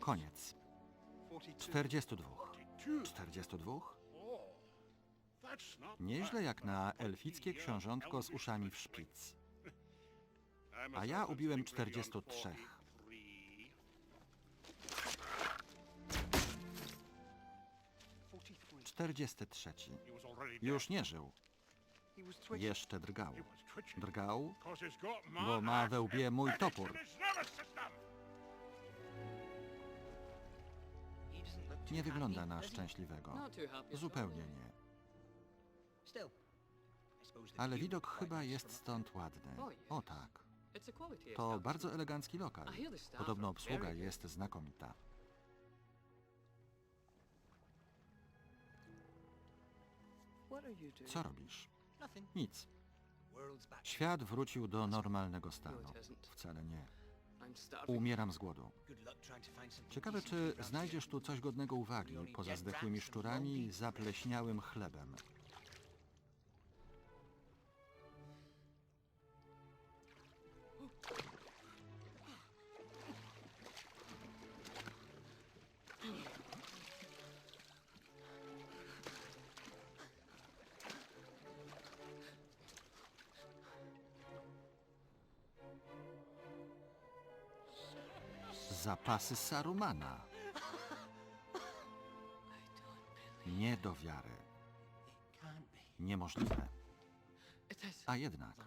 Koniec. 42. 42. 42. 42? Oh, that's not Nieźle jak na elfickie książątko z uszami w szpic. A ja ubiłem assassin 43. 43. 43. 43. He was already dead. Już nie żył. Jeszcze drgał. Drgał, bo ma we łbie mój topór. Nie wygląda na szczęśliwego. Zupełnie nie. Ale widok chyba jest stąd ładny. O tak. To bardzo elegancki lokal. Podobno obsługa jest znakomita. Co robisz? Nic. Świat wrócił do normalnego No, stanu. Wcale nie. Umieram z głodu. Ciekawe, czy znajdziesz tu coś godnego uwagi poza zdechłymi szczurami i zapleśniałym chlebem. Zapasy Sarumana. Nie do wiary. Niemożliwe. A jednak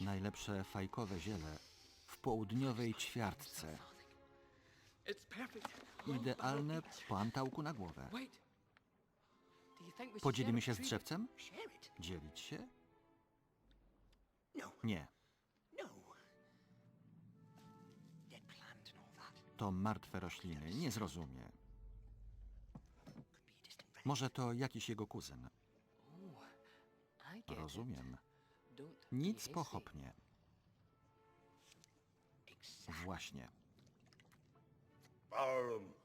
najlepsze fajkowe ziele w południowej ćwiartce. Idealne po antałku na głowę. Podzielimy się z drzewcem? Dzielić się? Nie. To martwe rośliny. Nie zrozumie. Może to jakiś jego kuzyn. Rozumiem. Nic pochopnie. Właśnie. Barham.